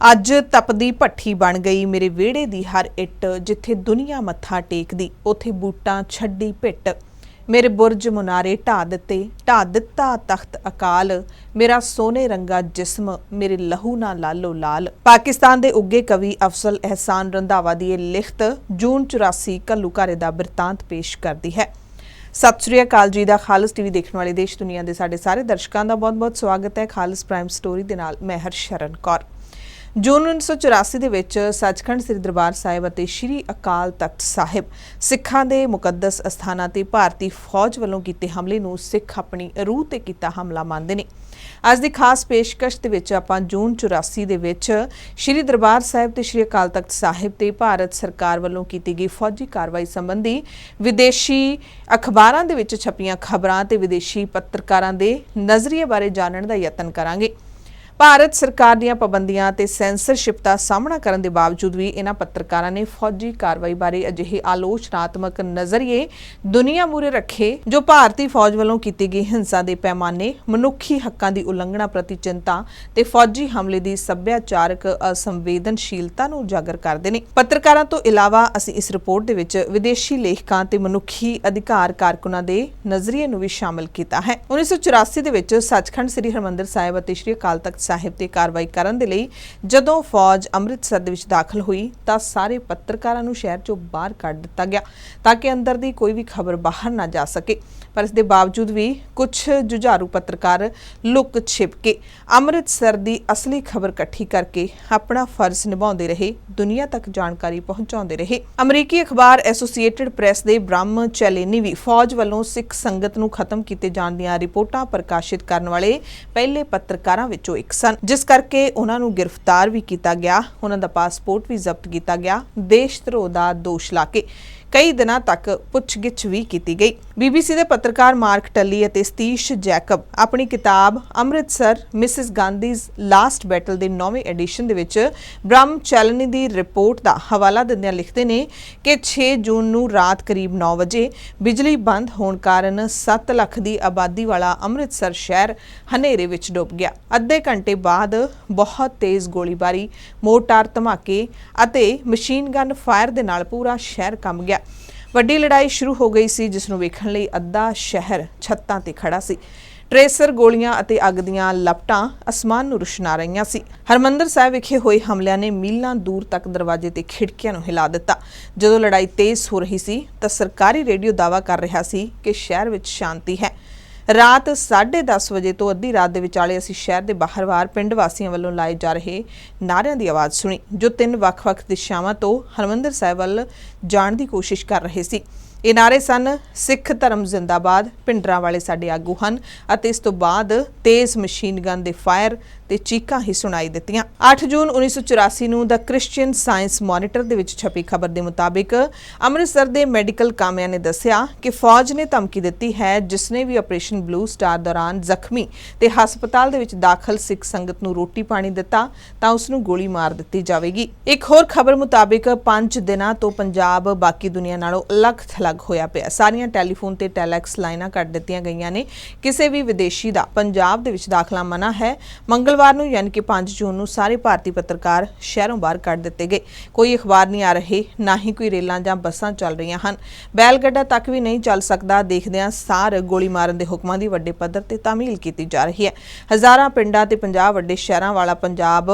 ਅੱਜ ਤਪਦੀ ਭੱਠੀ ਬਣ ਗਈ ਮੇਰੇ ਵਿਹੜੇ ਦੀ ਹਰ ਇੱਟ, ਜਿੱਥੇ ਦੁਨੀਆ ਮੱਥਾ ਟੇਕਦੀ, ਉਥੇ ਬੂਟਾਂ ਛੱਡੀ ਭਿੱਟ ਮੇਰੇ ਬੁਰਜ ਮੁਨਾਰੇ ਢਾ ਦਿੱਤੇ ਢਾ ਦਿੱਤਾ ਤਖਤ ਅਕਾਲ। ਮੇਰਾ ਸੋਨੇ ਰੰਗਾ ਜਿਸਮ, ਮੇਰੇ ਲਹੂ ਨਾ ਲਾਲੋ ਲਾਲ। ਪਾਕਿਸਤਾਨ ਦੇ ਉੱਗੇ ਕਵੀ ਅਫਸਲ ਅਹਿਸਾਨ ਰੰਧਾਵਾ ਦੀ ਇਹ ਲਿਖਤ ਜੂਨ 84 ਘੱਲੂਘਾਰੇ ਦਾ ਬਿਰਤਾਂਤ ਪੇਸ਼ ਕਰਦੀ ਹੈ। ਸਤਿ ਸ਼੍ਰੀ ਅਕਾਲ ਜੀ ਦਾ ਖਾਲਸ ਟੀਵੀ ਦੇਖਣ ਵਾਲੇ ਦੇਸ਼ ਦੁਨੀਆ ਦੇ ਸਾਡੇ ਸਾਰੇ ਦਰਸ਼ਕਾਂ ਦਾ ਬਹੁਤ-ਬਹੁਤ ਸਵਾਗਤ ਹੈ। ਖਾਲਸ ਪ੍ਰਾਈਮ ਸਟੋਰੀ ਦੇ ਨਾਲ ਮੈਂ ਹਰਸ਼ਰਨ ਕੌਰ। ਜੂਨ 1984 ਦੇ ਵਿੱਚ ਸੱਚਖੰਡ ਸ੍ਰੀ ਦਰਬਾਰ ਸਾਹਿਬ ਅਤੇ ਸ੍ਰੀ ਅਕਾਲ ਤਖਤ ਸਾਹਿਬ ਸਿੱਖਾਂ ਦੇ ਮੁਕੱਦਸ ਅਸਥਾਨਾਂ ਤੇ ਭਾਰਤੀ ਫੌਜ ਵੱਲੋਂ ਕੀਤੇ ਹਮਲੇ ਨੂੰ ਸਿੱਖ ਆਪਣੀ ਰੂਹ ਤੇ ਕੀਤਾ ਹਮਲਾ ਮੰਨਦੇ ਨੇ। ਅੱਜ ਦੀ ਖਾਸ ਪੇਸ਼ਕਸ਼ ਦੇ ਵਿੱਚ ਆਪਾਂ ਜੂਨ 84 ਦੇ ਵਿੱਚ ਸ੍ਰੀ ਦਰਬਾਰ ਸਾਹਿਬ ਤੇ ਸ੍ਰੀ ਅਕਾਲ ਤਖਤ ਸਾਹਿਬ ਤੇ ਭਾਰਤ ਸਰਕਾਰ ਵੱਲੋਂ ਕੀਤੀ ਗਈ ਫੌਜੀ ਕਾਰਵਾਈ ਸੰਬੰਧੀ ਵਿਦੇਸ਼ੀ ਅਖਬਾਰਾਂ ਦੇ ਵਿੱਚ ਛਪੀਆਂ ਖਬਰਾਂ ਤੇ ਵਿਦੇਸ਼ੀ ਪੱਤਰਕਾਰਾਂ ਦੇ ਨਜ਼ਰੀਏ ਬਾਰੇ ਜਾਣਨ ਦਾ ਯਤਨ ਕਰਾਂਗੇ। ਭਾਰਤ ਸਰਕਾਰ ਦੀਆਂ ਪਾਬੰਦੀਆਂ ਤੇ ਸੈਂਸਰਸ਼ਿਪ ਦਾ ਸਾਹਮਣਾ ਕਰਨ ਦੇ ਬਾਵਜੂਦ ਵੀ ਇਹਨਾਂ ਪੱਤਰਕਾਰਾਂ ਨੇ ਫੌਜੀ ਕਾਰਵਾਈ ਬਾਰੇ ਅਜਿਹੇ ਆਲੋਚਨਾਤਮਕ ਨਜ਼ਰੀਏ ਦੁਨੀਆ ਮੂਰੇ ਰੱਖੇ, ਜੋ ਭਾਰਤੀ ਫੌਜ ਵੱਲੋਂ ਕੀਤੀ ਗਈ ਹਿੰਸਾ ਦੇ ਪੈਮਾਨੇ, ਮਨੁੱਖੀ ਹੱਕਾਂ ਦੀ ਉਲੰਘਣਾ ਪ੍ਰਤੀ ਚਿੰਤਾ ਤੇ ਫੌਜੀ ਹਮਲੇ ਦੀ ਸੱਭਿਆਚਾਰਕ ਅਸੰਵੇਦਨਸ਼ੀਲਤਾ ਨੂੰ ਉਜਾਗਰ ਕਰਦੇ ਨੇ। ਪੱਤਰਕਾਰਾਂ ਤੋਂ ਇਲਾਵਾ ਅਸੀਂ ਇਸ ਰਿਪੋਰਟ ਦੇ ਵਿੱਚ ਵਿਦੇਸ਼ੀ ਲੇਖਕਾਂ ਤੇ ਮਨੁੱਖੀ ਅਧਿਕਾਰ ਕਾਰਕੁਨਾਂ ਦੇ ਨਜ਼ਰੀਏ ਨੂੰ ਵੀ ਸ਼ਾਮਲ ਕੀਤਾ ਹੈ। 1984 ਦੇ ਵਿੱਚ ਸੱਚਖੰਡ ਸ੍ਰੀ ਹਰਮੰਦਰ ਸਾਹਿਬ ਅਤੇ ਸ੍ਰੀ ਅਕਾਲ ਤਖਤ ਸਾਹਿਬ ਤੇ ਕਾਰਵਾਈ ਕਰਨ ਦੇ ਲਈ ਜਦੋਂ ਫੌਜ ਅੰਮ੍ਰਿਤਸਰ ਦੇ ਵਿੱਚ ਦਾਖਲ ਹੋਈ ਤਾਂ ਸਾਰੇ ਪੱਤਰਕਾਰਾਂ ਨੂੰ ਸ਼ਹਿਰ ਚੋਂ ਬਾਹਰ ਕੱਢ ਦਿੱਤਾ ਗਿਆ ਤਾਂ ਕਿ ਅੰਦਰ ਦੀ ਕੋਈ ਵੀ ਖਬਰ ਬਾਹਰ ਨਾ ਜਾ ਸਕੇ। ਪਰ ਇਸ ਦੇ ਬਾਵਜੂਦ ਵੀ ਕੁਝ ਜੁਝਾਰੂ ਪੱਤਰਕਾਰ ਲੁਕ ਛਿਪ ਕੇ ਅੰਮ੍ਰਿਤਸਰ ਦੀ ਅਸਲੀ ਖਬਰ ਇਕੱਠੀ ਕਰਕੇ ਆਪਣਾ ਫਰਜ਼ ਨਿਭਾਉਂਦੇ ਰਹੇ, ਦੁਨੀਆ ਤੱਕ ਜਾਣਕਾਰੀ ਪਹੁੰਚਾਉਂਦੇ ਰਹੇ। ਅਮਰੀਕੀ ਅਖਬਾਰ ਐਸੋਸੀਏਟਿਡ ਪ੍ਰੈਸ ਦੇ ਬ੍ਰਹਮ ਚੈਲੇਨੀ ਵੀ ਫੌਜ ਵੱਲੋਂ ਸਿੱਖ ਸੰਗਤ ਨੂੰ ਖਤਮ ਕੀਤੇ ਜਾਣ ਦੀਆਂ ਰਿਪੋਰਟਾਂ ਪ੍ਰਕਾਸ਼ਿਤ ਕਰਨ ਵਾਲੇ ਪਹਿਲੇ ਪੱਤਰਕਾਰਾਂ ਵਿੱਚੋਂ ਇੱਕ ਸਨ। ਜਿਸ ਕਰਕੇ ਉਹਨਾਂ ਨੂੰ ਗ੍ਰਿਫਤਾਰ ਵੀ ਕੀਤਾ ਗਿਆ, ਉਹਨਾਂ ਦਾ ਪਾਸਪੋਰਟ ਵੀ ਜ਼ਬਤ ਕੀਤਾ ਗਿਆ, ਦੇਸ਼ ਧਰੋਹ ਦਾ ਦੋਸ਼ ਲਾ ਕੇ। ਕਈ ਦਿਨਾਂ ਤੱਕ ਪੁੱਛਗਿੱਛ ਵੀ ਕੀਤੀ ਗਈ। ਬੀਬੀਸੀ ਦੇ ਪੱਤਰਕਾਰ ਮਾਰਕ ਟੱਲੀ ਅਤੇ ਸਤੀਸ਼ ਜੈਕਬ ਆਪਣੀ ਕਿਤਾਬ Amritsar Mrs Gandhi's last battle ਦੇ 9ਵੇਂ ਐਡੀਸ਼ਨ ਦੇ ਵਿੱਚ ਬ੍ਰਹਮ ਚੈਲਨੀ ਦੀ ਰਿਪੋਰਟ ਦਾ ਹਵਾਲਾ ਦਿੰਦਿਆਂ ਲਿਖਦੇ ਨੇ ਕਿ 6 ਜੂਨ ਨੂੰ ਰਾਤ ਕਰੀਬ 9 ਵਜੇ ਬਿਜਲੀ ਬੰਦ ਹੋਣ ਕਾਰਨ 7 ਲੱਖ ਦੀ ਆਬਾਦੀ ਵਾਲਾ ਅੰਮ੍ਰਿਤਸਰ ਸ਼ਹਿਰ ਹਨੇਰੇ ਵਿੱਚ ਡੁੱਬ ਗਿਆ। ਅੱਧੇ ਘੰਟੇ ਬਾਅਦ ਬਹੁਤ ਤੇਜ਼ ਗੋਲੀਬਾਰੀ, ਮੋਟਾਰ ਧਮਾਕੇ ਅਤੇ ਮਸ਼ੀਨ ਗਨ ਫਾਇਰ ਦੇ ਨਾਲ ਪੂਰਾ ਸ਼ਹਿਰ ਕੰਬ ਗਿਆ। ਵੱਡੀ ਲੜਾਈ ਸ਼ੁਰੂ ਹੋ ਗਈ ਸੀ, ਜਿਸ ਨੂੰ ਵੇਖਣ ਲਈ ਅੱਧਾ ਸ਼ਹਿਰ ਛੱਤਾਂ ਤੇ ਖੜਾ ਸੀ। ਟ੍ਰੇਸਰ ਗੋਲੀਆਂ ਅਤੇ ਅੱਗ ਦੀਆਂ ਲਪਟਾਂ ਅਸਮਾਨ ਨੂੰ ਰੁਸ਼ਨਾ ਰਹੀਆਂ ਸੀ। ਹਰਮੰਦਰ ਸਾਹਿਬ ਵਿਖੇ ਹੋਏ ਹਮਲਿਆਂ ਨੇ ਮੀਲਾਂ ਦੂਰ ਤੱਕ ਦਰਵਾਜ਼ੇ ਤੇ ਖਿੜਕੀਆਂ ਨੂੰ ਹਿਲਾ ਦਿੱਤਾ। ਜਦੋਂ ਲੜਾਈ ਤੇਜ਼ ਹੋ ਰਹੀ ਸੀ, ਤਾਂ ਸਰਕਾਰੀ ਰੇਡੀਓ ਦਾਅਵਾ ਕਰ ਰਿਹਾ ਸੀ ਕਿ ਸ਼ਹਿਰ ਵਿੱਚ ਸ਼ਾਂਤੀ ਹੈ। ਰਾਤ 10:30 ਵਜੇ ਤੋਂ ਅੱਧੀ ਰਾਤ ਦੇ ਵਿਚਾਲੇ ਅਸੀਂ ਸ਼ਹਿਰ ਦੇ ਬਾਹਰ-ਬਾਹਰ ਪਿੰਡ ਵਾਸੀਆਂ ਵੱਲੋਂ ਲਾਏ ਜਾ ਰਹੇ ਨਾਰਿਆਂ ਦੀ ਆਵਾਜ਼ ਸੁਣੀ, ਜੋ ਤਿੰਨ ਵੱਖ-ਵੱਖ ਦਿਸ਼ਾਵਾਂ ਤੋਂ ਹਰਮੰਦਰ ਸਾਹਿਬ ਵੱਲ ਜਾਣ ਦੀ ਕੋਸ਼ਿਸ਼ ਕਰ ਰਹੇ ਸੀ। ਇਹ ਨਾਰੇ ਸਨ, ਸਿੱਖ ਧਰਮ ਜ਼ਿੰਦਾਬਾਦ ਪਿੰਡਰਾਂ ਵਾਲੇ ਸਾਡੇ ਆਗੂ ਹਨ ਅਤੇ ਇਸ ਤੋਂ ਬਾਅਦ ਤੇਜ਼ ਮਸ਼ੀਨ ਗਨ ਦੇ ਫਾਇਰ ਤੇ ਚੀਕਾਂ ਹੀ ਸੁਣਾਈ ਦਿੱਤੀਆਂ। 8 ਜੂਨ 1984 ਨੂੰ ਦਾ ਕ੍ਰਿਸਚੀਅਨ ਸਾਇੰਸ ਮੋਨੀਟਰ ਦੇ ਵਿੱਚ ਛਪੀ ਖਬਰ ਦੇ ਮੁਤਾਬਿਕ ਅੰਮ੍ਰਿਤਸਰ ਦੇ ਮੈਡੀਕਲ ਕਾਮਿਆਂ ਨੇ ਦੱਸਿਆ ਕਿ ਫੌਜ ਨੇ ਧਮਕੀ ਦਿੱਤੀ ਹੈ, ਜਿਸ ਨੇ ਵੀ ਆਪਰੇਸ਼ਨ ਬਲੂ ਸਟਾਰ ਦੌਰਾਨ ਜ਼ਖਮੀ ਤੇ ਹਸਪਤਾਲ ਦੇ ਵਿੱਚ ਦਾਖਲ ਸਿੱਖ ਸੰਗਤ ਨੂੰ ਰੋਟੀ ਪਾਣੀ ਦਿੱਤਾ ਤਾਂ ਉਸ ਨੂੰ ਗੋਲੀ ਮਾਰ ਦਿੱਤੀ ਜਾਵੇਗੀ। ਇੱਕ ਹੋਰ ਖਬਰ ਮੁਤਾਬਿਕ 5 ਦਿਨਾਂ ਤੋਂ ਪੰਜਾਬ ਬਾਕੀ ਦੁਨੀਆ ਨਾਲੋਂ ਅਲੱਗ-ਥਲੱਗ ਹੋਇਆ ਪਿਆ। ਸਾਰੀਆਂ ਟੈਲੀਫੋਨ ਤੇ ਟੈਲੈਕਸ ਲਾਈਨਾਂ ਕੱਟ ਦਿੱਤੀਆਂ ਗਈਆਂ ਨੇ। ਕਿਸੇ ਵੀ ਵਿਦੇਸ਼ੀ ਦਾ ਪੰਜਾਬ ਦੇ ਵਿੱਚ ਦਾਖਲਾ ਮਨਾ ਹੈ। ਮੰਗਲਵਾਰ ਨੂੰ ਯਾਨੀ ਕਿ 5 ਜੂਨ ਨੂੰ ਸਾਰੇ ਭਾਰਤੀ ਪੱਤਰਕਾਰ ਸ਼ਹਿਰੋਂ ਬਾਹਰ ਕੱਢ ਦਿੱਤੇ ਗਏ। ਕੋਈ ਅਖਬਾਰ ਨਹੀਂ ਆ ਰਹੇ, ਨਾ ਹੀ ਕੋਈ ਰੇਲਾਂ ਜਾਂ ਬੱਸਾਂ ਚੱਲ ਰਹੀਆਂ ਹਨ। ਬੈਲਗੱਡਾ ਤੱਕ ਵੀ ਨਹੀਂ ਚੱਲ ਸਕਦਾ। ਦੇਖਦਿਆਂ ਸਾਰ ਗੋਲੀ ਮਾਰਨ ਦੇ ਹੁਕਮਾਂ ਦੀ ਵੱਡੇ ਪੱਧਰ ਤੇ ਤਾਮੀਲ ਕੀਤੀ ਜਾ ਰਹੀ ਹੈ। ਹਜ਼ਾਰਾਂ ਪਿੰਡਾਂ ਤੇ 50 ਵੱਡੇ ਸ਼ਹਿਰਾਂ ਵਾਲਾ ਪੰਜਾਬ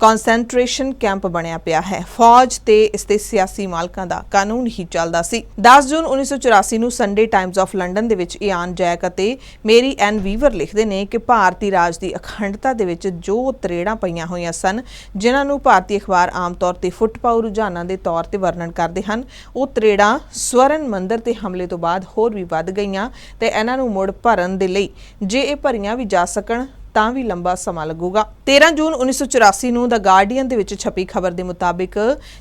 ਕਨਸੈਂਟਰੇਸ਼ਨ ਕੈਂਪ ਬਣਿਆ ਪਿਆ ਹੈ। ਫੌਜ ਤੇ ਇਸ ਦੇ ਸਿਆਸੀ ਮਾਲਕਾਂ ਦਾ ਕਾਨੂੰਨ ਹੀ ਚੱਲਦਾ ਸੀ। 10 ਜੂਨ 1984 ਨੂੰ ਸੰਡੇ ਟਾਈਮਜ਼ ਆਫ ਲੰਡਨ ਦੇ ਵਿੱਚ ਇਆਨ ਜੈਕ ਅਤੇ ਮੇਰੀ ਐਨ ਵੀਵਰ ਲਿਖਦੇ ਨੇ ਕਿ ਭਾਰਤੀ ਰਾਜ ਦੀ ਅਖੰਡਤਾ ਦੇ ਵਿੱਚ ਜੋ ਤਰੇੜਾਂ ਪਈਆਂ ਹੋਈਆਂ ਸਨ, ਜਿਨ੍ਹਾਂ ਨੂੰ ਭਾਰਤੀ ਅਖਬਾਰ ਆਮ ਤੌਰ ਤੇ ਫੁੱਟਪਾਉ ਰੁਝਾਨਾਂ ਦੇ ਤੌਰ ਤੇ ਵਰਣਨ ਕਰਦੇ ਹਨ, ਉਹ ਤਰੇੜਾਂ ਸਵਰਨ ਮੰਦਰ ਤੇ ਹਮਲੇ ਤੋਂ ਬਾਅਦ ਹੋਰ ਵੀ ਵੱਧ ਗਈਆਂ ਤੇ ਇਹਨਾਂ ਨੂੰ ਮੁੜ ਭਰਨ ਦੇ ਲਈ ਜੇ ਇਹ ਭਰੀਆਂ ਵੀ ਜਾ ਸਕਣ ਤਾਂ ਵੀ ਲੰਬਾ ਸਮਾਂ ਲੱਗੂਗਾ। 13 ਜੂਨ 1984 ਨੂੰ ਦਾ ਗਾਰਡੀਅਨ ਦੇ ਵਿੱਚ ਛਪੀ ਖਬਰ ਦੇ ਮੁਤਾਬਿਕ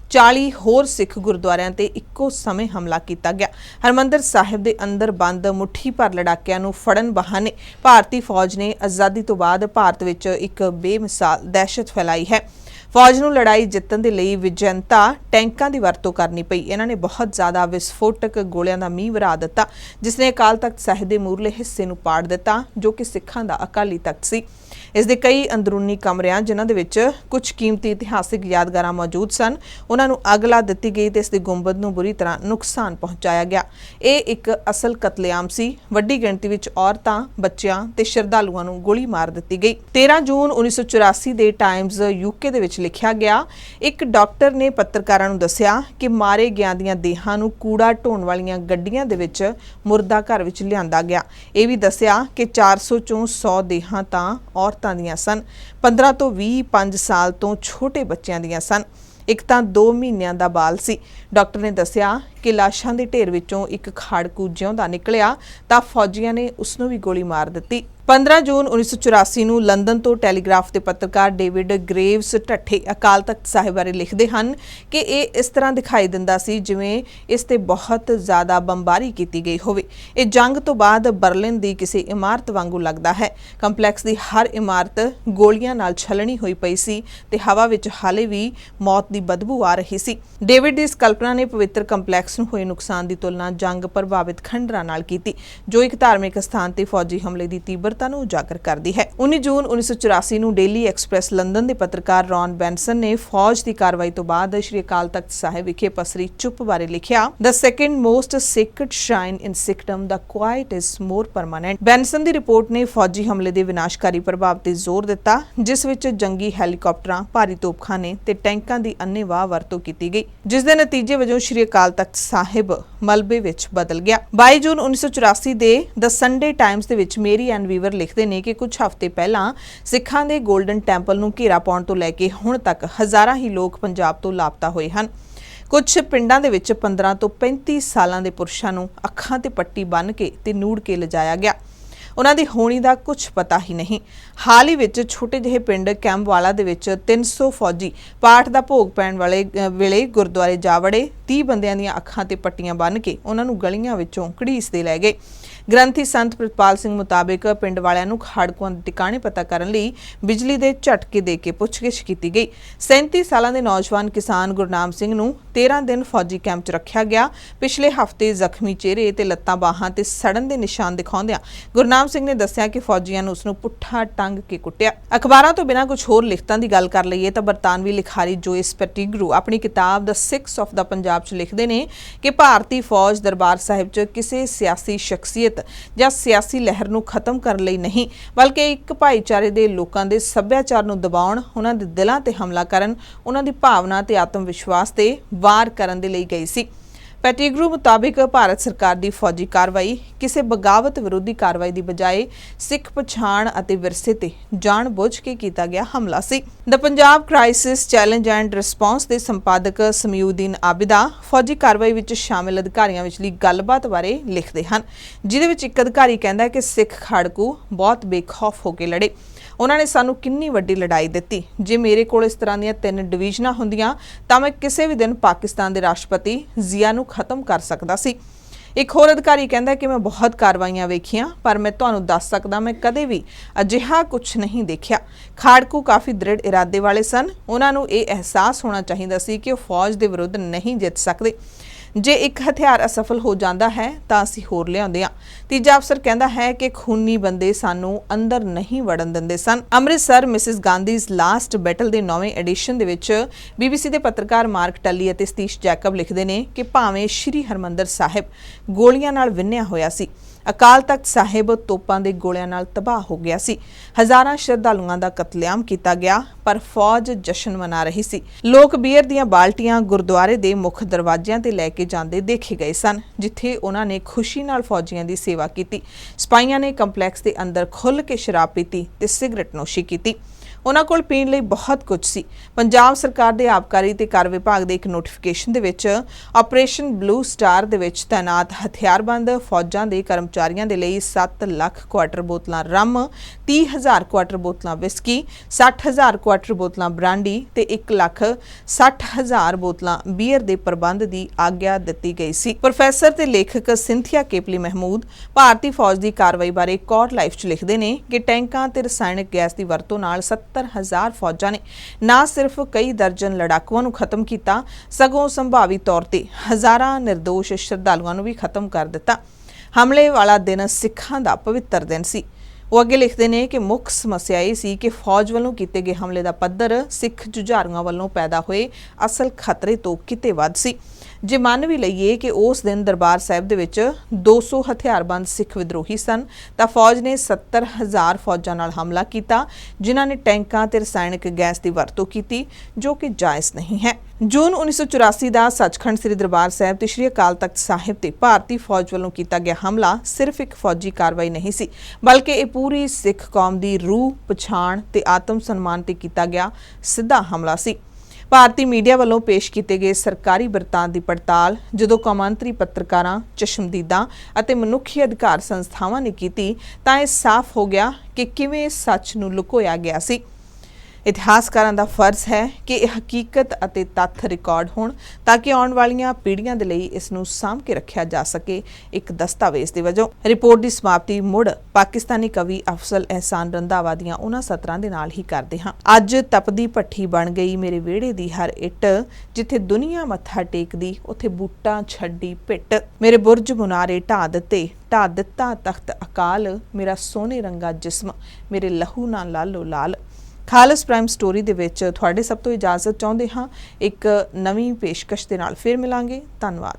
40 ਹੋਰ ਸਿੱਖ ਗੁਰਦੁਆਰਿਆਂ ਤੇ ਇੱਕੋ ਸਮੇਂ ਹਮਲਾ ਕੀਤਾ ਗਿਆ। ਹਰਮੰਦਰ ਸਾਹਿਬ ਦੇ ਅੰਦਰ ਬੰਦ ਮੁੱਠੀ ਭਰ ਲੜਾਕਿਆਂ ਨੂੰ ਫੜਨ ਬਹਾਨੇ ਭਾਰਤੀ ਫੌਜ ਨੇ ਆਜ਼ਾਦੀ ਤੋਂ ਬਾਅਦ ਭਾਰਤ ਵਿੱਚ ਇੱਕ ਬੇਮਿਸਾਲ ਦਹਿਸ਼ਤ ਫੈਲਾਈ ਹੈ। ਫੌਜ ਨੂੰ ਲੜਾਈ ਜਿੱਤਣ ਦੇ ਲਈ ਵਿਜੰਤਾ ਟੈਂਕਾਂ ਦੀ ਵਰਤੋਂ ਕਰਨੀ ਪਈ। ਇਹਨਾਂ ਨੇ ਬਹੁਤ ਜ਼ਿਆਦਾ ਵਿਸਫੋਟਕ ਗੋਲਿਆਂ ਦਾ ਮੀਂਹ ਵਰਾ ਦਿੱਤਾ, ਜਿਸ ਨੇ ਅਕਾਲ ਤਖਤ ਸਾਹਿਬ ਦੇ ਮੂਰਲੇ ਹਿੱਸੇ ਨੂੰ ਪਾੜ ਦਿੱਤਾ, ਜੋ ਕਿ ਸਿੱਖਾਂ ਦਾ ਅਕਾਲੀ ਤਖਤ ਸੀ। ਇਸ ਦੇ ਕਈ ਅੰਦਰੂਨੀ ਕਮਰਿਆਂ, ਜਿਨ੍ਹਾਂ ਦੇ ਵਿੱਚ ਕੁਝ ਕੀਮਤੀ ਇਤਿਹਾਸਿਕ ਯਾਦਗਾਰਾਂ ਮੌਜੂਦ ਸਨ, ਉਹਨਾਂ ਨੂੰ ਅੱਗ ਲਾ ਦਿੱਤੀ ਗਈ ਤੇ ਇਸ ਦੀ ਗੁੰਬਦ ਨੂੰ ਬੁਰੀ ਤਰ੍ਹਾਂ ਨੁਕਸਾਨ ਪਹੁੰਚਾਇਆ ਗਿਆ। ਇਹ ਇੱਕ ਅਸਲ ਕਤਲੇਆਮ ਸੀ। ਵੱਡੀ ਗਿਣਤੀ ਵਿੱਚ ਔਰਤਾਂ, ਬੱਚਿਆਂ ਤੇ ਸ਼ਰਧਾਲੂਆਂ ਨੂੰ ਗੋਲੀ ਮਾਰ ਦਿੱਤੀ ਗਈ। 13 ਜੂਨ 1984 ਦੇ ਟਾਈਮਜ਼ ਯੂਕੇ ਦੇ ਵਿੱਚ ਲਿਖਿਆ ਗਿਆ, ਇੱਕ ਡਾਕਟਰ ਨੇ ਪੱਤਰਕਾਰਾਂ ਨੂੰ ਦੱਸਿਆ ਕਿ ਮਾਰੇ ਗਿਆਂ ਦੀਆਂ ਦੇਹਾਂ ਨੂੰ ਕੂੜਾ ਢੋਣ ਵਾਲੀਆਂ ਗੱਡੀਆਂ ਦੇ ਵਿੱਚ ਮੁਰਦਾ ਘਰ ਵਿੱਚ ਲਿਆਂਦਾ ਗਿਆ। ਇਹ ਵੀ ਦੱਸਿਆ ਕਿ 400 ਚੋਂ 100 ਦੇਹਾਂ ਤਾਂ ਔਰਤ ਦੀਆਂ ਸਨ। 15 ਤੋਂ 20 5 ਸਾਲ ਤੋਂ ਛੋਟੇ ਬੱਚਿਆਂ ਦੀਆਂ ਸਨ। ਇੱਕ ਤਾਂ 2 ਮਹੀਨਿਆਂ ਦਾ ਬਾਲ ਸੀ। ਡਾਕਟਰ ਨੇ ਦੱਸਿਆ ਕਿ ਲਾਸ਼ਾਂ ਦੇ ਢੇਰ ਵਿੱਚੋਂ ਇੱਕ ਖਾੜਕੂ ਜਿਉਂਦਾ ਨਿਕਲਿਆ ਤਾਂ ਫੌਜੀਆਂ ਨੇ ਉਸ ਨੂੰ ਵੀ ਗੋਲੀ ਮਾਰ ਦਿੱਤੀ। 15 ਜੂਨ 1984 ਨੂੰ ਲੰਡਨ ਤੋਂ ਟੈਲੀਗ੍ਰਾਫ ਦੇ ਪੱਤਰਕਾਰ ਡੇਵਿਡ ਗ੍ਰੇਵਸ ਢੱਠੇ ਅਕਾਲ ਤਖਤ ਸਾਹਿਬ ਬਾਰੇ ਲਿਖਦੇ ਹਨ ਕਿ ਇਹ ਇਸ ਤਰ੍ਹਾਂ ਦਿਖਾਈ ਦਿੰਦਾ ਸੀ ਜਿਵੇਂ ਇਸ ਤੇ ਬਹੁਤ ਜ਼ਿਆਦਾ ਬੰਬਾਰੀ ਕੀਤੀ ਗਈ ਹੋਵੇ। ਇਹ ਜੰਗ ਤੋਂ ਬਾਅਦ ਬਰਲਿਨ ਦੀ ਕਿਸੇ ਇਮਾਰਤ ਵਾਂਗੂ ਲੱਗਦਾ ਹੈ। ਕੰਪਲੈਕਸ ਦੀ ਹਰ ਇਮਾਰਤ ਗੋਲੀਆਂ ਨਾਲ ਛਲਣੀ ਹੋਈ ਪਈ ਸੀ ਤੇ ਹਵਾ ਵਿੱਚ ਹਾਲੇ ਵੀ ਮੌਤ ਦੀ ਬਦਬੂ ਆ ਰਹੀ ਸੀ। ਡੇਵਿਡ ਦੀ ਇਸ ਕਲਪਨਾ ਨੇ ਪਵਿੱਤਰ ਕੰਪਲੈਕਸ ਨੂੰ ਹੋਏ ਨੁਕਸਾਨ ਦੀ ਤੁਲਨਾ ਜੰਗ ਪ੍ਰਭਾਵਿਤ ਖੰਡਰਾਂ ਨਾਲ ਕੀਤੀ, ਜੋ ਇੱਕ ਧਾਰਮਿਕ ਸਥਾਨ ਤੇ ਫੌਜੀ ਹਮਲੇ ਦੀ ਤੀਬਰਤਾ ਨੂੰ ਉਜਾਗਰ ਕਰਦੀ ਹੈ। 19 ਜੂਨ 1984 ਨੂੰ ਡੇਲੀ ਐਕਸਪ੍ਰੈਸ ਲੰਡਨ ਦੇ ਪੱਤਰਕਾਰ ਰੌਨ ਬੈਂਸਨ ਨੇ ਫੌਜ ਦੀ ਕਾਰਵਾਈ ਤੋਂ ਬਾਅਦ ਸ਼੍ਰੀ ਅਕਾਲ ਤਖਤ ਸਾਹਿਬ ਵਿਖੇ ਪਸਰੀ ਚੁੱਪ ਬਾਰੇ ਲਿਖਿਆ the second most secret shrine in Sikhdom the quiet is more permanent Benson the report ਨੇ ਫੌਜੀ ਹਮਲੇ ਦੇ ਵਿਨਾਸ਼ਕਾਰੀ ਪ੍ਰਭਾਵ ਤੇ ਜ਼ੋਰ ਦਿੱਤਾ, ਜਿਸ ਵਿੱਚ ਜੰਗੀ ਹੈਲੀਕਾਪਟਰਾਂ, ਭਾਰੀ ਤੋਪਖਾਨੇ ਤੇ ਟੈਂਕਾਂ ਦੀ ਅੰਨ੍ਹੇਵਾਹ ਵਰਤੋਂ ਕੀਤੀ ਗਈ, ਜਿਸ ਦੇ ਨਤੀਜੇ ਵਜੋਂ ਸ਼੍ਰੀ ਅਕਾਲ ਤਖਤ ਸਾਹਿਬ ਮਲਬੇ ਵਿੱਚ ਬਦਲ ਗਿਆ। 22 ਜੂਨ 1984 ਦੇ ਦ ਸੰਡੇ ਟਾਈਮਜ਼ ਦੇ ਵਿੱਚ ਮੇਰੀ ਐਨ ਵੀਵਰ ਲਿਖਦੇ ਨੇ ਕਿ ਕੁਝ ਹਫ਼ਤੇ ਪਹਿਲਾਂ ਸਿੱਖਾਂ ਦੇ 골ਡਨ ਟੈਂਪਲ ਨੂੰ ਘੇਰਾ ਪਾਉਣ ਤੋਂ ਲੈ ਕੇ ਹੁਣ ਤੱਕ ਹਜ਼ਾਰਾਂ ਹੀ ਲੋਕ ਪੰਜਾਬ ਤੋਂ ਲਾਪਤਾ ਹੋਏ ਹਨ। ਕੁਝ ਪਿੰਡਾਂ ਦੇ ਵਿੱਚ 15 ਤੋਂ 35 ਸਾਲਾਂ ਦੇ ਪੁਰਸ਼ਾਂ ਨੂੰ ਅੱਖਾਂ ਤੇ ਪੱਟੀ ਬੰਨ੍ਹ ਕੇ ਤੇ ਨੂੜ ਕੇ ਲਿਜਾਇਆ ਗਿਆ। ਉਹਨਾਂ ਦੀ ਹੋਣੀ ਦਾ ਕੁਝ ਪਤਾ ਹੀ ਨਹੀਂ। ਹਾਲ ਹੀ ਵਿੱਚ ਛੋਟੇ ਜਿਹੇ ਪਿੰਡ ਕੈਂਪਵਾਲਾ ਦੇ ਵਿੱਚ 300 ਫੌਜੀ ਪਾਠ ਦਾ ਭੋਗ ਪੈਣ ਵਾਲੇ ਅ, ਵੇਲੇ ਗੁਰਦੁਆਰੇ ਜਾ ਵੜੇ 30 ਬੰਦਿਆਂ ਦੀਆਂ ਅੱਖਾਂ ਤੇ ਪੱਟੀਆਂ ਬੰਨ੍ਹ ਕੇ ਉਹਨਾਂ ਨੂੰ ਗਲੀਆਂ ਵਿੱਚੋਂ ਘੜੀਸਦੇ ਲੈ ਗਏ। ਗ੍ਰੰਥੀ ਸੰਤ ਪ੍ਰਿਤਪਾਲ ਸਿੰਘ ਮੁਤਾਬਿਕ ਪਿੰਡ ਵਾਲਿਆਂ ਨੂੰ ਖਾੜਕੂਆਂ ਦੇ ਟਿਕਾਣੇ ਪਤਾ ਕਰਨ ਲਈ ਬਿਜਲੀ ਦੇ ਝਟਕੇ ਦੇ ਕੇ ਪੁੱਛਗਿੱਛ ਕੀਤੀ ਗਈ। 37 ਸਾਲਾਂ ਦੇ ਨੌਜਵਾਨ ਕਿਸਾਨ ਗੁਰਨਾਮ ਸਿੰਘ ਨੂੰ 13 ਦਿਨ ਫੌਜੀ ਕੈਂਪ 'ਚ ਰੱਖਿਆ ਗਿਆ। ਪਿਛਲੇ ਹਫ਼ਤੇ ਜ਼ਖਮੀ ਚਿਹਰੇ ਤੇ ਲੱਤਾਂ ਬਾਹਾਂ ਤੇ ਸੜਨ ਦੇ ਨਿਸ਼ਾਨ ਦਿਖਾਉਂਦਿਆਂ ਗੁਰਨਾਮ ਸਿੰਘ ਨੇ ਦੱਸਿਆ ਕਿ ਫੌਜੀਆਂ ਨੂੰ ਉਸ ਨੂੰ ਪੁੱਠਾ ਟੰਗ ਕੇ ਕੁੱਟਿਆ। ਅਖਬਾਰਾਂ ਤੋਂ ਬਿਨਾਂ ਕੁਝ ਹੋਰ ਲਿਖਤਾਂ ਦੀ ਗੱਲ ਕਰ ਲਈਏ ਤਾਂ ਬਰਤਾਨਵੀ ਲਿਖਾਰੀ ਜੋਇਸ ਪੈਟੀਗਰੂ ਆਪਣੀ ਕਿਤਾਬ the Sikhs of the Punjab 'ਚ ਲਿਖਦੇ ਨੇ ਕਿ ਭਾਰਤੀ ਫੌਜ ਦਰਬਾਰ ਸਾਹਿਬ 'ਚ ਕਿਸੇ ਸਿਆਸੀ ਸ਼ਖਸੀਅਤ ਜਾਂ ਸਿਆਸੀ ਲਹਿਰ ਨੂੰ ਖਤਮ ਕਰਨ ਲਈ ਨਹੀਂ, ਬਲਕਿ ਇੱਕ ਭਾਈਚਾਰੇ ਦੇ ਲੋਕਾਂ ਦੇ ਸੱਭਿਆਚਾਰ ਨੂੰ ਦਬਾਉਣ, ਉਹਨਾਂ ਦੇ ਦਿਲਾਂ ਤੇ ਹਮਲਾ ਕਰਨ, ਉਹਨਾਂ ਦੀ ਭਾਵਨਾ ਤੇ ਆਤਮ ਵਿਸ਼ਵਾਸ ਤੇ ਵਾਰ ਕਰਨ ਦੇ ਲਈ ਗਈ ਸੀ। ਪੈਟੀਗਰੂ ਮੁਤਾਬਿਕ ਭਾਰਤ ਸਰਕਾਰ ਦੀ ਫੌਜੀ ਕਾਰਵਾਈ, ਕਿਸੇ ਬਗਾਵਤ ਵਿਰੋਧੀ ਕਾਰਵਾਈ ਦੀ ਬਜਾਏ ਸਿੱਖ ਪਛਾਣ ਅਤੇ ਵਿਰਸੇ ਤੇ ਜਾਣਬੁੱਝ ਕੇ ਕੀਤਾ ਗਿਆ ਹਮਲਾ ਸੀ। The Punjab crisis challenge and response ਦੇ ਸੰਪਾਦਕ ਸਮਿਊਦੀਨ ਆਬਿਦਾ ਫੌਜੀ ਕਾਰਵਾਈ ਵਿੱਚ ਸ਼ਾਮਿਲ ਅਧਿਕਾਰੀਆਂ ਵਿਚਲੀ ਗੱਲਬਾਤ ਬਾਰੇ ਲਿਖਦੇ ਹਨ। ਜਿਦੇ ਵਿੱਚ ਇੱਕ ਅਧਿਕਾਰੀ ਕਹਿੰਦਾ ਹੈ ਕਿ ਸਿੱਖ ਖਾੜਕੂ ਬਹੁਤ ਬੇਖੌਫ ਹੋ ਕੇ ਲੜੇ। ਉਹਨਾਂ ਨੇ ਸਾਨੂੰ ਕਿੰਨੀ ਵੱਡੀ ਲੜਾਈ ਦਿੱਤੀ। ਜੇ ਮੇਰੇ ਕੋਲ ਇਸ ਤਰ੍ਹਾਂ ਦੀਆਂ ਤਿੰਨ ਡਿਵੀਜ਼ਨਾਂ ਹੁੰਦੀਆਂ, ਤਾਂ ਮੈਂ ਕਿਸੇ ਵੀ ਦਿਨ ਪਾਕਿਸਤਾਨ ਦੇ ਰਾਸ਼ਟਰਪਤੀ ਜ਼ੀਆ ਨੂੰ ਖਤਮ ਕਰ ਸਕਦਾ ਸੀ। ਇੱਕ ਹੋਰ ਅਧਿਕਾਰੀ ਕਹਿੰਦਾ ਕਿ ਮੈਂ ਬਹੁਤ ਕਾਰਵਾਈਆਂ ਵੇਖੀਆਂ, ਪਰ ਮੈਂ ਤੁਹਾਨੂੰ ਦੱਸ ਸਕਦਾ ਮੈਂ ਕਦੇ ਵੀ ਅਜਿਹਾ ਕੁਝ ਨਹੀਂ ਦੇਖਿਆ। ਖਾੜਕੂ ਕਾਫੀ ਦ੍ਰਿੜ ਇਰਾਦੇ ਵਾਲੇ ਸਨ। ਉਹਨਾਂ ਨੂੰ ਇਹ ਅਹਿਸਾਸ ਹੋਣਾ ਚਾਹੀਦਾ ਸੀ ਕਿ ਉਹ ਫੌਜ ਦੇ ਵਿਰੁੱਧ ਨਹੀਂ ਜਿੱਤ ਸਕਦੇ। ਜੇ ਇੱਕ ਹਥਿਆਰ ਅਸਫਲ ਹੋ ਜਾਂਦਾ ਹੈ, ਤਾਂ ਅਸੀਂ ਹੋਰ ਲਿਆਉਂਦੇ ਹਾਂ। ਤੀਜਾ ਅਫਸਰ ਕਹਿੰਦਾ ਹੈ ਕਿ ਖੂਨੀ ਬੰਦੇ ਸਾਨੂੰ ਅੰਦਰ ਨਹੀਂ ਵੜਨ ਦਿੰਦੇ ਸਨ। Amritsar Mrs Gandhi's last battle ਦੇ ਨੌਵੇਂ ਐਡੀਸ਼ਨ ਦੇ ਵਿੱਚ ਬੀਬੀਸੀ ਦੇ ਪੱਤਰਕਾਰ ਮਾਰਕ ਟੱਲੀ ਅਤੇ ਸਤੀਸ਼ ਜੈਕਬ ਲਿਖਦੇ ਨੇ ਕਿ ਭਾਵੇਂ ਸ਼੍ਰੀ ਹਰਮੰਦਰ ਸਾਹਿਬ ਗੋਲੀਆਂ ਨਾਲ ਵਿੰਨਿਆ ਹੋਇਆ ਸੀ, ਅਕਾਲ ਤਖਤ ਸਾਹਿਬ ਤੋਪਾਂ ਦੇ ਗੋਲਿਆਂ ਨਾਲ ਤਬਾਹ ਹੋ ਗਿਆ ਸੀ। ਹਜ਼ਾਰਾਂ ਸ਼ਰਧਾਲੂਆਂ ਦਾ ਕਤਲੇਆਮ ਕੀਤਾ ਗਿਆ, ਪਰ ਫੌਜ ਜਸ਼ਨ ਮਨਾ ਰਹੀ ਸੀ। ਲੋਕ ਬੀਅਰ ਦੀਆਂ ਬਾਲਟੀਆਂ ਗੁਰਦੁਆਰੇ ਦੇ ਮੁੱਖ ਦਰਵਾਜ਼ਿਆਂ ਤੇ ਲੈ ਕੇ ਜਾਂਦੇ ਦੇਖੇ ਗਏ ਸਨ, ਜਿੱਥੇ ਉਹਨਾਂ ਨੇ ਖੁਸ਼ੀ ਨਾਲ ਫੌਜੀਆਂ ਦੀ ਸੇਵਾ ਕੀਤੀ। ਸਪਾਈਆਂ ਨੇ ਕੰਪਲੈਕਸ ਦੇ ਅੰਦਰ ਖੁੱਲ ਕੇ ਸ਼ਰਾਬ ਪੀਤੀ ਤੇ ਸਿਗਰਟ ਨੋਸ਼ੀ ਕੀਤੀ। ਉਹਨਾਂ ਕੋਲ ਪੀਣ ਲਈ ਬਹੁਤ ਕੁਝ ਸੀ। ਪੰਜਾਬ ਸਰਕਾਰ ਦੇ ਆਬਕਾਰੀ ਤੇ ਕਰ ਵਿਭਾਗ ਦੇ ਇੱਕ ਨੋਟੀਫਿਕੇਸ਼ਨ ਦੇ ਵਿੱਚ ਆਪਰੇਸ਼ਨ ਬਲੂ ਸਟਾਰ ਦੇ ਵਿੱਚ ਤਾਇਨਾਤ ਹਥਿਆਰਬੰਦ ਫੌਜਾਂ ਦੇ ਕਰਮਚਾਰੀਆਂ ਦੇ ਲਈ 7 ਲੱਖ ਕੁਆਟਰ ਬੋਤਲਾਂ ਰਮ 30000 ਕੁਆਟਰ ਬੋਤਲਾਂ ਵਿਸਕੀ 60000 ਕੁਆਟਰ ਬੋਤਲਾਂ ਬ੍ਰਾਂਡੀ ਤੇ 1 ਲੱਖ 60000 ਬੋਤਲਾਂ ਬੀਅਰ ਦੇ ਪ੍ਰਬੰਧ ਦੀ ਆਗਿਆ ਦਿੱਤੀ ਗਈ ਸੀ। ਪ੍ਰੋਫੈਸਰ ਤੇ ਲੇਖਕ ਸਿੰਥੀਆ ਕੇਪਲੀ ਮਹਿਮੂਦ ਭਾਰਤੀ ਫੌਜ ਦੀ ਕਾਰਵਾਈ ਬਾਰੇ ਕੋਰ ਲਾਈਫ 'ਚ ਲਿਖਦੇ ਨੇ ਕਿ ਟੈਂਕਾਂ ਤੇ ਰਸਾਇਣਕ ਗੈਸ ਦੀ ਵਰਤੋਂ ਨਾਲ 70000 ਫੌਜਾਂ ਨੇ ਨਾ ਸਿਰਫ ਕਈ ਦਰਜਨ ਲੜਾਕੂਆਂ ਨੂੰ ਖਤਮ ਕੀਤਾ, ਸਗੋਂ ਸੰਭਾਵੀ ਤੌਰ ਤੇ ਹਜ਼ਾਰਾਂ ਨਿਰਦੋਸ਼ ਸ਼ਰਧਾਲੂਆਂ ਨੂੰ ਵੀ ਖਤਮ ਕਰ ਦਿੱਤਾ। ਹਮਲੇ ਵਾਲਾ ਦਿਨ ਸਿੱਖਾਂ ਦਾ ਪਵਿੱਤਰ ਦਿਨ ਸੀ। ਉਹ ਅੱਗੇ ਲਿਖਦੇ ਨੇ ਕਿ ਮੁੱਖ ਸਮੱਸਿਆ ਇਹ ਸੀ ਕਿ ਫੌਜ ਵੱਲੋਂ ਕੀਤੇ ਗਏ ਹਮਲੇ ਦਾ ਪੱਧਰ ਸਿੱਖ ਜੁਝਾਰੂਆਂ ਵੱਲੋਂ ਪੈਦਾ ਹੋਏ ਅਸਲ ਖਤਰੇ ਤੋਂ ਕਿਤੇ ਵੱਧ ਸੀ। ਜੇ ਮੰਨ ਵੀ ਲਈਏ ਕਿ ਉਸ ਦਿਨ ਦਰਬਾਰ ਸਾਹਿਬ ਦੇ ਵਿੱਚ 200 ਹਥਿਆਰਬੰਦ ਸਿੱਖ ਵਿਦਰੋਹੀ ਸਨ, ਤਾਂ ਫੌਜ ਨੇ 70000 ਫੌਜਾਂ ਨਾਲ ਹਮਲਾ ਕੀਤਾ, ਜਿਨ੍ਹਾਂ ਨੇ ਟੈਂਕਾਂ ਤੇ ਰਸਾਇਣਕ ਗੈਸ ਦੀ ਵਰਤੋਂ ਕੀਤੀ, ਜੋ ਕਿ ਜਾਇਜ਼ ਨਹੀਂ ਹੈ। ਜੂਨ 1984 ਦਾ ਸੱਚਖੰਡ ਸ੍ਰੀ ਦਰਬਾਰ ਸਾਹਿਬ ਤੇ ਸ੍ਰੀ ਅਕਾਲ ਤਖਤ ਸਾਹਿਬ ਤੇ ਭਾਰਤੀ ਫੌਜ ਵੱਲੋਂ ਕੀਤਾ ਗਿਆ ਹਮਲਾ ਸਿਰਫ ਇੱਕ ਫੌਜੀ ਕਾਰਵਾਈ ਨਹੀਂ ਸੀ, ਬਲਕਿ ਇਹ ਪੂਰੀ ਸਿੱਖ ਕੌਮ ਦੀ ਰੂਹ, ਪਛਾਣ ਤੇ ਆਤਮ ਸਨਮਾਨ ਤੇ ਕੀਤਾ ਗਿਆ ਸਿੱਧਾ ਹਮਲਾ ਸੀ। ਭਾਰਤੀ ਮੀਡੀਆ ਵੱਲੋਂ ਪੇਸ਼ ਕੀਤੇ ਗਏ ਸਰਕਾਰੀ ਵਰਤਾਂ ਦੀ ਪੜਤਾਲ, ਜਦੋਂ ਕੌਮਾਂਤਰੀ ਪੱਤਰਕਾਰਾਂ, ਚਸ਼ਮਦੀਦਾਂ ਅਤੇ ਮਨੁੱਖੀ ਅਧਿਕਾਰ ਸੰਸਥਾਵਾਂ ਨੇ ਕੀਤੀ, ਤਾਂ ਇਹ ਸਾਫ਼ ਹੋ ਗਿਆ ਕਿ ਕਿਵੇਂ ਸੱਚ ਨੂੰ ਲੁਕੋਇਆ ਗਿਆ ਸੀ। ਇਤਿਹਾਸਕਾਰਾਂ ਦਾ ਫਰਜ਼ ਹੈ ਕਿ ਇਹ ਹਕੀਕਤ ਅਤੇ ਤੱਥ ਰਿਕਾਰਡ ਹੋਣ ਤਾਂ ਕਿ ਆਉਣ ਵਾਲੀਆਂ ਪੀੜ੍ਹੀਆਂ ਦੇ ਲਈ ਇਸ ਨੂੰ ਸਾਂਭ ਕੇ ਰੱਖਿਆ ਜਾ ਸਕੇ ਇੱਕ ਦਸਤਾਵੇਜ਼ ਦੇ ਵਜੋਂ। ਰਿਪੋਰਟ ਦੀ ਸਮਾਪਤੀ ਮੁੜ ਪਾਕਿਸਤਾਨੀ ਕਵੀ ਅਫਸਲ ਅਹਿਸਾਨ ਰੰਧਾਵਾ ਦੀਆਂ ਉਹਨਾਂ ਸਤਰਾਂ ਦੇ ਨਾਲ ਹੀ ਕਰਦੇ ਹਾਂ। ਅੱਜ ਤਪਦੀ ਭੱਠੀ ਬਣ ਗਈ ਮੇਰੇ ਵਿਹੜੇ ਦੀ ਹਰ ਇੱਟ, ਜਿੱਥੇ ਦੁਨੀਆ ਮੱਥਾ ਟੇਕਦੀ, ਉੱਥੇ ਬੂਟਾਂ ਛੱਡੀ ਪਿੱਟ। ਮੇਰੇ ਬੁਰਜ ਮੁਨਾਰੇ ਢਾ ਦਿੱਤੇ ਢਾ ਦਿੱਤਾ ਤਖਤ ਅਕਾਲ, ਮੇਰਾ ਸੋਨੇ ਰੰਗਾ ਜਿਸਮ, ਮੇਰੇ ਲਹੂ ਨਾਲ ਲਾਲੋ ਲਾਲ। ਖਾਲਸ ਪ੍ਰਾਈਮ ਸਟੋਰੀ ਦੇ ਵਿੱਚ ਤੁਹਾਡੇ ਸਭ ਤੋਂ ਇਜਾਜ਼ਤ ਚਾਹੁੰਦੇ ਹਾਂ। ਇੱਕ ਨਵੀਂ ਪੇਸ਼ਕਸ਼ ਦੇ ਨਾਲ ਫਿਰ ਮਿਲਾਂਗੇ। ਧੰਨਵਾਦ।